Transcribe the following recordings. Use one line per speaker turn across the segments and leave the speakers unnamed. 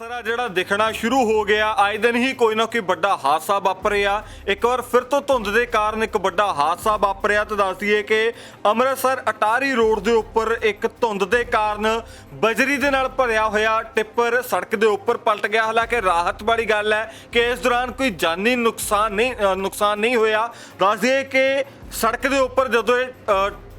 ਸਰਾ ਜਿਹੜਾ ਦਿਖਣਾ ਸ਼ੁਰੂ ਹੋ ਗਿਆ, ਆਏ ਦਿਨ ਹੀ ਕੋਈ ਨਾ ਕੋਈ ਵੱਡਾ ਹਾਦਸਾ ਵਾਪਰਿਆ। ਇੱਕ ਵਾਰ ਫਿਰ ਤੋਂ ਧੁੰਦ ਦੇ ਕਾਰਨ ਇੱਕ ਵੱਡਾ ਹਾਦਸਾ ਵਾਪਰਿਆ। ਤਾਂ ਦੱਸ ਦਈਏ ਕਿ ਅੰਮ੍ਰਿਤਸਰ ਅਟਾਰੀ ਰੋਡ ਦੇ ਉੱਪਰ ਇੱਕ ਧੁੰਦ ਦੇ ਕਾਰਨ ਬਜਰੀ ਦੇ ਨਾਲ ਭਰਿਆ ਹੋਇਆ ਟਿੱਪਰ ਸੜਕ ਦੇ ਉੱਪਰ ਪਲਟ ਗਿਆ। ਹਾਲਾਂਕਿ ਰਾਹਤ ਵਾਲੀ ਗੱਲ ਹੈ ਕਿ ਇਸ ਦੌਰਾਨ ਕੋਈ ਜਾਨੀ ਨੁਕਸਾਨ ਨਹੀਂ ਨੁਕਸਾਨ ਨਹੀਂ ਹੋਇਆ। ਦੱਸ ਦਈਏ ਕਿ ਸੜਕ ਦੇ ਉੱਪਰ ਜਦੋਂ ਇਹ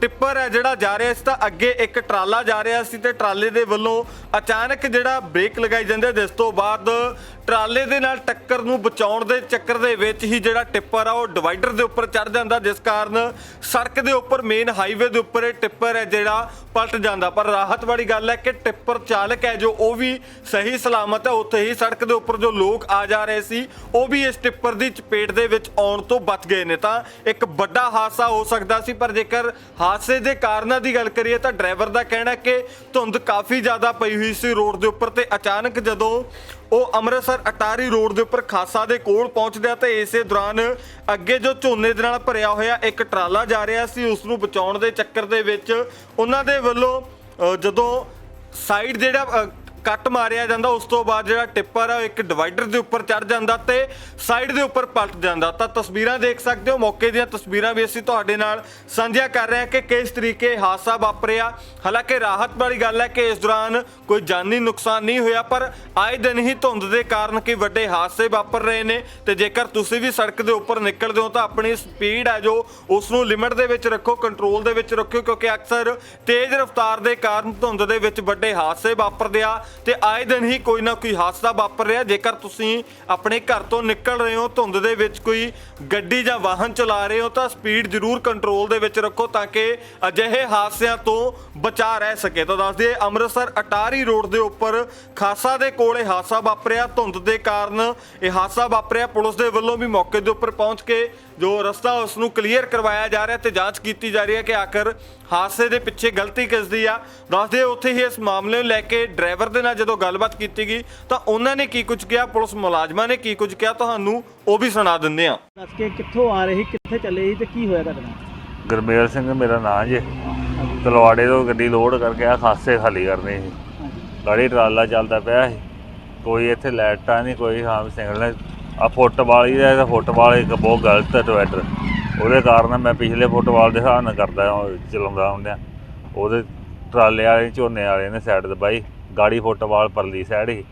ਟਿੱਪਰ ਹੈ ਜਿਹੜਾ ਜਾ ਰਿਹਾ ਸੀ ਤਾਂ ਅੱਗੇ ਇੱਕ ਟਰਾਲਾ ਜਾ ਰਿਹਾ ਸੀ ਤੇ ਟਰਾਲੇ ਦੇ ਵੱਲੋਂ ਅਚਾਨਕ ਜਿਹੜਾ ਬ੍ਰੇਕ ਲਗਾਈ ਜਾਂਦੇ ਜਿਸ ਤੋਂ ਬਾਅਦ ਟਰਾਲੇ ਦੇ ਨਾਲ ਟੱਕਰ ਨੂੰ ਬਚਾਉਣ ਦੇ ਚੱਕਰ ਦੇ ਵਿੱਚ ਹੀ ਜਿਹੜਾ ਟਿੱਪਰ ਆ, ਉਹ ਡਿਵਾਈਡਰ ਦੇ ਉੱਪਰ ਚੜ ਜਾਂਦਾ, ਜਿਸ ਕਾਰਨ ਸੜਕ ਦੇ ਉੱਪਰ ਮੇਨ ਹਾਈਵੇ ਦੇ ਉੱਪਰ ਇਹ ਟਿੱਪਰ ਹੈ ਜਿਹੜਾ ਪਲਟ ਜਾਂਦਾ, ਪਰ ਰਾਹਤ ਵਾਲੀ ਗੱਲ ਹੈ ਕਿ ਟਿੱਪਰ ਚਾਲਕ ਹੈ ਜੋ ਉਹ ਵੀ ਸਹੀ ਸਲਾਮਤ ਹੈ। ਉੱਥੇ ਹੀ ਸੜਕ ਦੇ ਉੱਪਰ ਜੋ ਲੋਕ ਆ ਜਾ ਰਹੇ ਸੀ, ਉਹ ਵੀ ਇਸ ਟਿੱਪਰ ਦੀ ਚਪੇਟ ਦੇ ਵਿੱਚ ਆਉਣ ਤੋਂ ਬਚ ਗਏ ਨੇ। ਤਾਂ ਇੱਕ ਵੱਡਾ ਹਾਦਸਾ ਹੋ ਸਕਦਾ ਸੀ, ਪਰ ਜੇਕਰ ਹਾਦਸੇ ਦੇ ਕਾਰਨਾਂ ਦੀ ਗੱਲ ਕਰੀਏ ਤਾਂ ਡਰਾਈਵਰ ਦਾ ਕਹਿਣਾ ਕਿ ਧੁੰਦ ਕਾਫੀ ਜ਼ਿਆਦਾ ਪਈ ਹੋਈ ਸੀ ਰੋਡ ਦੇ ਉੱਪਰ ਤੇ ਅਚਾਨਕ ਜਦੋਂ ਉਹ ਅੰਮ੍ਰਿਤਸਰ ਅਟਾਰੀ ਰੋਡ ਦੇ ਉੱਪਰ ਖਾਸਾ ਦੇ ਕੋਲ ਪਹੁੰਚਦਾ ਤੇ ਇਸੇ ਦੌਰਾਨ ਅੱਗੇ ਜੋ ਝੋਨੇ ਦੇ ਨਾਲ ਭਰਿਆ ਹੋਇਆ ਇੱਕ ਟਰਾਲਾ ਜਾ ਰਿਹਾ ਸੀ, ਉਸ ਨੂੰ ਬਚਾਉਣ ਦੇ ਚੱਕਰ ਦੇ ਵਿੱਚ ਉਹਨਾਂ ਦੇ ਵੱਲੋਂ ਜਦੋਂ ਸਾਈਡ ਜਿਹੜਾ ਕੱਟ ਮਾਰਿਆ ਜਾਂਦਾ, ਉਸ ਤੋਂ ਬਾਅਦ ਜਿਹੜਾ ਟਿੱਪਰ ਆ, ਉਹ ਇੱਕ ਡਿਵਾਈਡਰ ਦੇ ਉੱਪਰ ਚੜ ਜਾਂਦਾ ਤੇ ਸਾਈਡ ਦੇ ਉੱਪਰ ਪਲਟ ਜਾਂਦਾ। ਤਾਂ ਤਸਵੀਰਾਂ ਦੇਖ ਸਕਦੇ ਹੋ, ਮੌਕੇ ਦੀਆਂ ਤਸਵੀਰਾਂ ਵੀ ਅਸੀਂ ਤੁਹਾਡੇ ਨਾਲ ਸਾਂਝੀਆਂ ਕਰ ਰਹੇ ਹਾਂ ਕਿ ਕਿਸ ਤਰੀਕੇ ਹਾਦਸਾ ਵਾਪਰਿਆ। ਹਾਲਾਂਕਿ ਰਾਹਤ ਵਾਲੀ ਗੱਲ ਹੈ ਕਿ ਇਸ ਦੌਰਾਨ ਕੋਈ ਜਾਨੀ ਨੁਕਸਾਨ ਨਹੀਂ ਹੋਇਆ, ਪਰ ਆਏ ਦਿਨ ਹੀ ਧੁੰਦ ਦੇ ਕਾਰਨ ਕਿ ਵੱਡੇ ਹਾਦਸੇ ਵਾਪਰ ਰਹੇ ਨੇ ਤੇ ਜੇਕਰ ਤੁਸੀਂ ਵੀ ਸੜਕ ਦੇ ਉੱਪਰ ਨਿਕਲਦੇ ਹੋ ਤਾਂ ਆਪਣੀ ਸਪੀਡ ਹੈ ਜੋ ਉਸ ਨੂੰ ਲਿਮਟ ਦੇ ਵਿੱਚ ਰੱਖੋ, ਕੰਟਰੋਲ ਦੇ ਵਿੱਚ ਰੱਖਿਓ, ਕਿਉਂਕਿ ਅਕਸਰ ਤੇਜ਼ ਰਫ਼ਤਾਰ ਦੇ ਕਾਰਨ ਧੁੰਦ ਦੇ ਵਿੱਚ ਵੱਡੇ ਹਾਦਸੇ ਵਾਪਰਦੇ ਆ। ਤੇ ਆਏ ਦਿਨ ਹੀ ਕੋਈ ਨਾ ਕੋਈ ਹਾਦਸਾ ਵਾਪਰ ਰਿਹਾ। ਜੇਕਰ ਤੁਸੀਂ ਆਪਣੇ ਘਰ ਤੋਂ ਨਿਕਲ ਰਹੇ ਹੋ, ਧੁੰਦ ਦੇ ਵਿੱਚ ਕੋਈ ਗੱਡੀ ਜਾਂ ਵਾਹਨ ਚਲਾ ਰਹੇ ਹੋ, ਤਾਂ ਸਪੀਡ ਜ਼ਰੂਰ ਕੰਟਰੋਲ ਦੇ ਵਿੱਚ ਰੱਖੋ ਤਾਂ ਕਿ ਅਜਿਹੇ ਹਾਦਸਿਆਂ ਤੋਂ ਬਚਾ ਰਹਿ ਸਕੇ। ਤਾਂ ਦੱਸ ਦਈਏ, ਅੰਮ੍ਰਿਤਸਰ ਅਟਾਰੀ ਰੋਡ ਦੇ ਉੱਪਰ ਖਾਸਾ ਦੇ ਕੋਲ ਇਹ ਹਾਦਸਾ ਵਾਪਰਿਆ। ਧੁੰਦ ਦੇ ਕਾਰਨ ਇਹ ਹਾਦਸਾ ਵਾਪਰਿਆ। ਪੁਲਿਸ ਦੇ ਵੱਲੋਂ ਵੀ ਮੌਕੇ ਦੇ ਉੱਪਰ ਪਹੁੰਚ ਕੇ ਜੋ ਰਸਤਾ ਉਸ ਨੂੰ ਕਲੀਅਰ ਕਰਵਾਇਆ ਜਾ ਰਿਹਾ ਤੇ ਜਾਂਚ ਕੀਤੀ ਜਾ ਰਹੀ ਹੈ ਕਿ ਆਖਰ ਹਾਦਸੇ ਦੇ ਪਿੱਛੇ ਗਲਤੀ ਕਿਸ ਦੀ ਆ ਦੱਸਦੇ ਉੱਥੇ ਹੀ ਇਸ ਮਾਮਲੇ ਨੂੰ ਲੈ ਕੇ ਡਰਾਈਵਰ ਦੇ ਨਾਲ ਜਦੋਂ ਗੱਲਬਾਤ ਕੀਤੀ ਗਈ ਤਾਂ ਉਹਨਾਂ ਨੇ ਕੀ ਕੁਝ ਕਿਹਾ? ਪੁਲਿਸ ਮੁਲਾਜ਼ਮਾਂ ਨੇ ਕੀ ਕੁਝ ਕਿਹਾ? ਤੁਹਾਨੂੰ ਉਹ ਵੀ ਸੁਣਾ ਦਿੰਦੇ ਆ
ਦੱਸ ਕੇ ਕਿੱਥੋਂ ਆ ਰਹੇ ਸੀ ਕਿੱਥੇ ਚੱਲੇ ਸੀ ਤੇ ਕੀ ਹੋਇਆ ਤੁਹਾਡੇ ਨਾਲ?
ਗੁਰਮੇਲ ਸਿੰਘ ਮੇਰਾ ਨਾਂ ਜੇ। ਤਲਵਾੜੇ ਤੋਂ ਗੱਡੀ ਲੋਡ ਕਰਕੇ ਆ ਖਾਸੇ ਖਾਲੀ ਕਰਨੀ ਸੀ। ਗਾੜੀ ਟਰਾਲਾ ਚੱਲਦਾ ਪਿਆ ਸੀ। ਕੋਈ ਇੱਥੇ ਲਾਈਟਾਂ ਨਹੀਂ ਕੋਈ ਹਾਂ ਸਿੰਗਲ ਆ ਫੁੱਟਬਾਲ ਹੀ ਦਾ ਫੁੱਟਬਾਲ ਇੱਕ ਬਹੁਤ ਗਲਤ ਡਿਵਾਈਡਰ ਉਹਦੇ ਕਾਰਨ ਮੈਂ ਪਿਛਲੇ ਫੁੱਟਬਾਲ ਦੇ ਹਿਸਾਬ ਨਾਲ ਕਰਦਾ ਚਲਾਉਂਦਾ ਹੁੰਦਿਆਂ। ਉਹਦੇ ਟਰਾਲੇ ਵਾਲੇ ਝੋਨੇ ਵਾਲੇ ਨੇ ਸਾਈਡ ਦਬਾਈ। ਗਾੜੀ ਫੁੱਟਬਾਲ ਪਰਲੀ ਸਾਈਡ ਹੀ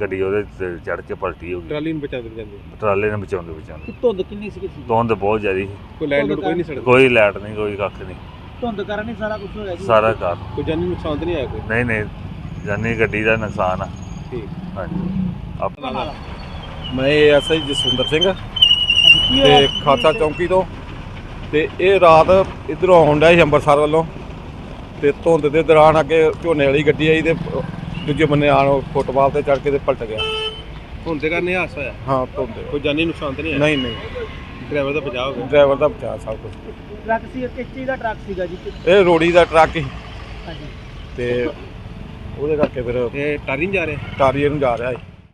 ਗੱਡੀ ਉਹਦੇ ਤੇ ਚੜ ਕੇ ਪਲਟੀ ਹੋ ਗਈ।
ਟਰਾਲੀ ਨੂੰ ਬਚਾਉਂਦੇ ਜਾਂਦੇ
ਟਰਾਲੇ ਨੇ ਬਚਾਉਂਦੇ ਬਚਾਉਂਦੇ।
ਧੁੰਦ ਕਿੰਨੀ ਸੀ ਸੀ?
ਧੁੰਦ ਬਹੁਤ ਜ਼ਿਆਦੀ ਸੀ।
ਕੋਈ ਲਾਈਨ ਲੋਡ ਕੋਈ ਨਹੀਂ ਸੜਦਾ
ਕੋਈ ਲਾਈਟ ਨਹੀਂ ਕੋਈ ਕੱਖ ਨਹੀਂ।
ਧੁੰਦ ਕਾਰਨ ਹੀ ਸਾਰਾ ਕੁਝ ਹੋਇਆ ਜੀ।
ਸਾਰਾ ਕਾਰ
ਕੋਈ ਜਾਨੀ ਨੁਕਸਾਨ ਤਾਂ ਨਹੀਂ ਆਇਆ ਕੋਈ?
ਨਹੀਂ ਨਹੀਂ। ਜਾਨੀ ਗੱਡੀ ਦਾ ਨੁਕਸਾਨ ਆ।
ਠੀਕ।
ਹਾਂਜੀ। ਆਪਣਾ
ਨਾਲ।
ਮੈਂ ਐਸਆਈ ਜਸਵਿੰਦਰ ਸਿੰਘ
ਕੀ ਹੋਇਆ?
ਤੇ ਖਾਲਸਾ ਚੌਂਕੀ ਤੋਂ। ਤੇ ਇਹ ਰਾਤ ਇਧਰੋਂ ਆਉਂਦਾ ਸੀ ਅੰਮ੍ਰਿਤਸਰ ਵੱਲੋਂ। ਤੇ ਧੁੰਦ ਦੇ ਦੌਰਾਨ ਅੱਗੇ ਝੋਨੇ ਵਾਲੀ ਗੱਡੀ ਆਈ ਤੇ ਦੂਜੇ ਬੰਨੇ ਆਣ ਫੁੱਟਬਾਲ ਤੇ ਚੜ ਕੇ ਤੇ ਪਲਟ ਗਿਆ।
ਹੁਣ ਦੇ ਕਰਨੇ ਹਾਸਾ ਹੋਇਆ?
ਹਾਂ ਧੁੰਦ। ਦੇ।
ਕੋਈ ਜਾਨੀ ਨੁਕਸਾਨ ਤਾਂ ਨਹੀਂ ਆਇਆ
ਨਹੀਂ ਨਹੀਂ।
ਡਰਾਈਵਰ ਦਾ ਬਚਾਅ ਹੋ ਗਿਆ?
ਡਰਾਈਵਰ ਦਾ ਬਚਾ ਸਭ ਕੁਝ
ਟਰੱਕ ਸੀ ਕਿਸ ਚੀਜ਼ ਦਾ ਟਰੱਕ ਸੀਗਾ ਜੀ।
ਇਹ ਰੋੜੀ ਦਾ ਟਰੱਕ ਸੀ।
ਹਾਂਜੀ।
ਤੇ ਉਹਦੇ ਕਰਕੇ ਫਿਰ
ਤੇ ਟਾਰੀ ਨਹੀਂ ਜਾ ਰਿਹਾ?
ਟਾਰੀਏ ਨੂੰ ਜਾ ਰਿਹਾ ਸੀ।